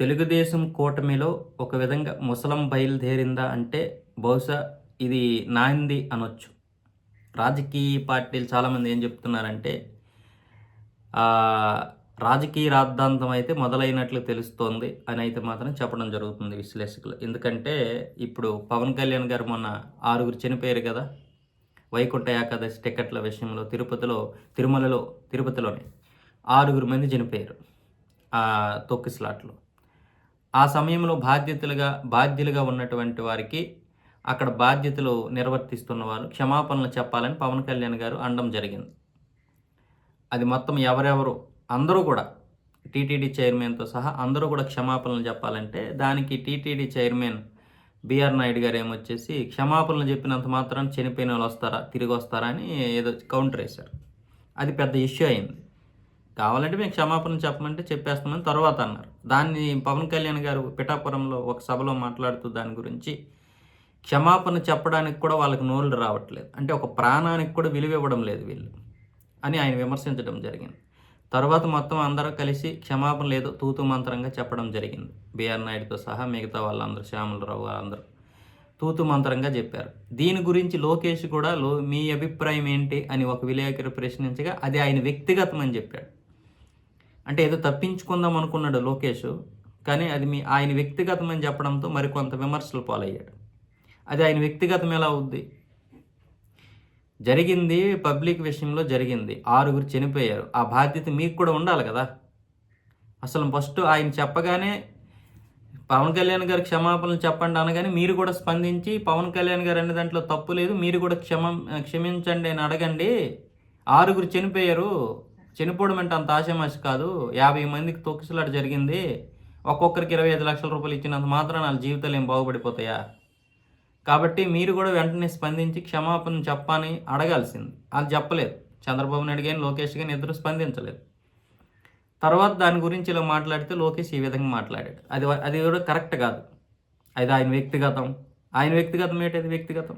తెలుగుదేశం కూటమిలో ఒక విధంగా ముసలం బయలుదేరిందా అంటే బహుశా ఇది నాంది అనొచ్చు. రాజకీయ పార్టీలు చాలామంది ఏం చెప్తున్నారంటే రాజకీయ రాద్ధాంతం అయితే మొదలైనట్లు తెలుస్తోంది అని అయితే మాత్రం చెప్పడం జరుగుతుంది విశ్లేషకులు. ఎందుకంటే ఇప్పుడు పవన్ కళ్యాణ్ గారు మొన్న ఆరుగురు చనిపోయారు కదా వైకుంఠ ఏకాదశి టికెట్ల విషయంలో తిరుపతిలో తిరుమలలో తిరుపతిలోనే ఆరుగురు మంది చనిపోయారు ఆ తొక్కి స్లాట్లో. ఆ సమయంలో బాధ్యతలుగా బాధ్యులుగా ఉన్నటువంటి వారికి అక్కడ బాధ్యతలు నిర్వర్తిస్తున్న వారు క్షమాపణలు చెప్పాలని పవన్ కళ్యాణ్ గారు అనడం జరిగింది. అది మొత్తం ఎవరెవరు అందరూ కూడా టీటీడీ చైర్మన్తో సహా అందరూ కూడా క్షమాపణలు చెప్పాలంటే దానికి టీటీడీ చైర్మన్ బిఆర్ నాయుడు గారు ఏమొచ్చేసి క్షమాపణలు చెప్పినంత మాత్రం చనిపోయిన వాళ్ళు వస్తారా తిరిగి వస్తారా అని ఏదో కౌంటర్ వేశారు. అది పెద్ద ఇష్యూ అయింది. కావాలంటే మేము క్షమాపణ చెప్పమంటే చెప్పేస్తామని తర్వాత అన్నారు. దాన్ని పవన్ కళ్యాణ్ గారు పిఠాపురంలో ఒక సభలో మాట్లాడుతూ దాని గురించి క్షమాపణ చెప్పడానికి కూడా వాళ్ళకి నోళ్ళు రావట్లేదు. అంటే ఒక ప్రాణానికి కూడా విలువ ఇవ్వడం లేదు వీళ్ళు అని ఆయన విమర్శించడం జరిగింది. తర్వాత మొత్తం అందరూ కలిసి క్షమాపణ లేదో తూతు మంత్రంగా చెప్పడం జరిగింది. బిఆర్ నాయుడుతో సహా మిగతా వాళ్ళందరూ శ్యామలరావు అందరూ తూతు మంత్రంగా చెప్పారు. దీని గురించి లోకేష్ కూడా లో మీ అభిప్రాయం ఏంటి అని ఒక విలేకరు ప్రశ్నించగా అది ఆయన వ్యక్తిగతం అని చెప్పాడు. అంటే ఏదో తప్పించుకుందాం అనుకున్నాడు లోకేష్ కానీ అది మీ ఆయన వ్యక్తిగతం అని చెప్పడంతో మరికొంత విమర్శలు పాలయ్యాడు. అది ఆయన వ్యక్తిగతం ఎలా అవుద్ది? జరిగింది పబ్లిక్ విషయంలో జరిగింది. ఆరుగురు చనిపోయారు. ఆ బాధ్యత మీకు కూడా ఉండాలి కదా? అసలు ఫస్ట్ ఆయన చెప్పగానే పవన్ కళ్యాణ్ గారు క్షమాపణలు చెప్పండి అనగానే మీరు కూడా స్పందించి పవన్ కళ్యాణ్ గారు అనే దాంట్లో తప్పు లేదు మీరు కూడా క్షమ క్షమించండి అని అడగండి. ఆరుగురు చనిపోయారు. చనిపోవడం అంటే అంత ఆశమాష కాదు. యాభై మందికి తొక్కిసలాట జరిగింది. ఒక్కొక్కరికి ఇరవై ఐదు లక్షల రూపాయలు ఇచ్చినంత మాత్రం వాళ్ళ జీవితాలు ఏం బాగుపడిపోతాయా? కాబట్టి మీరు కూడా వెంటనే స్పందించి క్షమాపణ చెప్పని అడగాల్సింది. అది చెప్పలేదు. చంద్రబాబు నాయుడు కానీ లోకేష్ కానీ ఇద్దరు స్పందించలేదు. తర్వాత దాని గురించి ఇలా మాట్లాడితే లోకేష్ ఈ విధంగా మాట్లాడాడు. అది అది కూడా కరెక్ట్ కాదు. అది ఆయన వ్యక్తిగతం. ఆయన వ్యక్తిగతం ఏంటది వ్యక్తిగతం.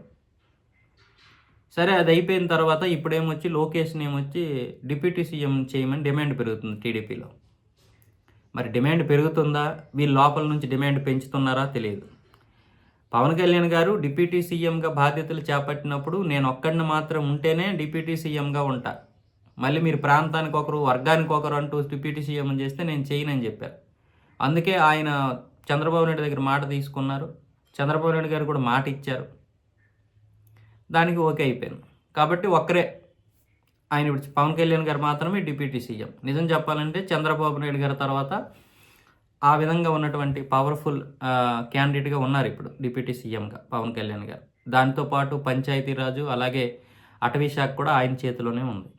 సరే అది అయిపోయిన తర్వాత ఇప్పుడేమొచ్చి లోకేష్ని ఏమొచ్చి డిప్యూటీ సీఎం చేయమని డిమాండ్ పెరుగుతుంది టీడీపీలో. మరి డిమాండ్ పెరుగుతుందా? వీళ్ళ లోపల నుంచి డిమాండ్ పెంచుతున్నారా? తెలియదు. పవన్ కళ్యాణ్ గారు డిప్యూటీ సీఎంగా బాధ్యతలు చేపట్టినప్పుడు నేను ఒక్కడిని మాత్రం ఉంటేనే డిప్యూటీ సీఎంగా ఉంటా. మళ్ళీ మీరు ప్రాంతానికి ఒకరు వర్గానికి ఒకరు అంటూ డిప్యూటీ సీఎం చేస్తే నేను చేయనని చెప్పారు. అందుకే ఆయన చంద్రబాబు నాయుడు దగ్గర మాట తీసుకున్నారు. చంద్రబాబు నాయుడు గారు కూడా మాట ఇచ్చారు. దానికి ఓకే అయిపోయింది. కాబట్టి ఒక్కరే ఆయన ఇప్పుడు పవన్ కళ్యాణ్ గారు మాత్రమే డిప్యూటీ సీఎం. నిజం చెప్పాలంటే చంద్రబాబు నాయుడు గారి తర్వాత ఆ విధంగా ఉన్నటువంటి పవర్ఫుల్ క్యాండిడేట్గా ఉన్నారు ఇప్పుడు డిప్యూటీ సీఎంగా పవన్ కళ్యాణ్ గారు. దాంతోపాటు పంచాయతీరాజు అలాగే అటవీ శాఖ కూడా ఆయన చేతిలోనే ఉంది.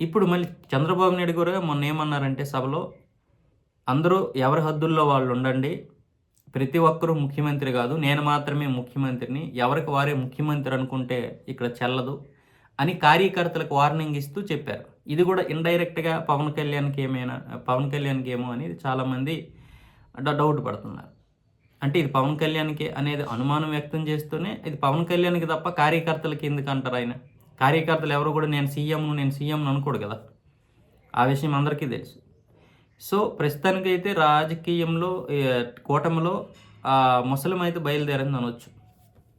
ఇప్పుడు మళ్ళీ చంద్రబాబు నాయుడు గారు మొన్న ఏమన్నారంటే సభలో అందరూ ఎవరి హద్దుల్లో వాళ్ళు ఉండండి ప్రతి ఒక్కరూ ముఖ్యమంత్రి కాదు. నేను మాత్రమే ముఖ్యమంత్రిని. ఎవరికి వారే ముఖ్యమంత్రి అనుకుంటే ఇక్కడ చెల్లదు అని కార్యకర్తలకు వార్నింగ్ ఇస్తూ చెప్పారు. ఇది కూడా ఇండైరెక్ట్గా పవన్ కళ్యాణ్కి ఏమైనా పవన్ కళ్యాణ్కి ఏమో అనేది చాలామంది డౌట్ పడుతున్నారు. అంటే ఇది పవన్ కళ్యాణ్కి అనేది అనుమానం వ్యక్తం చేస్తూనే ఇది పవన్ కళ్యాణ్కి తప్ప కార్యకర్తలకి ఎందుకు అంటారు ఆయన? కార్యకర్తలు ఎవరు కూడా నేను సీఎంను నేను సీఎంను అనుకోడు కదా. ఆ విషయం అందరికీ తెలుసు. సో ప్రస్తుతానికైతే రాజకీయంలో కూటమిలో ముసలిం అయితే బయలుదేరింది అనొచ్చు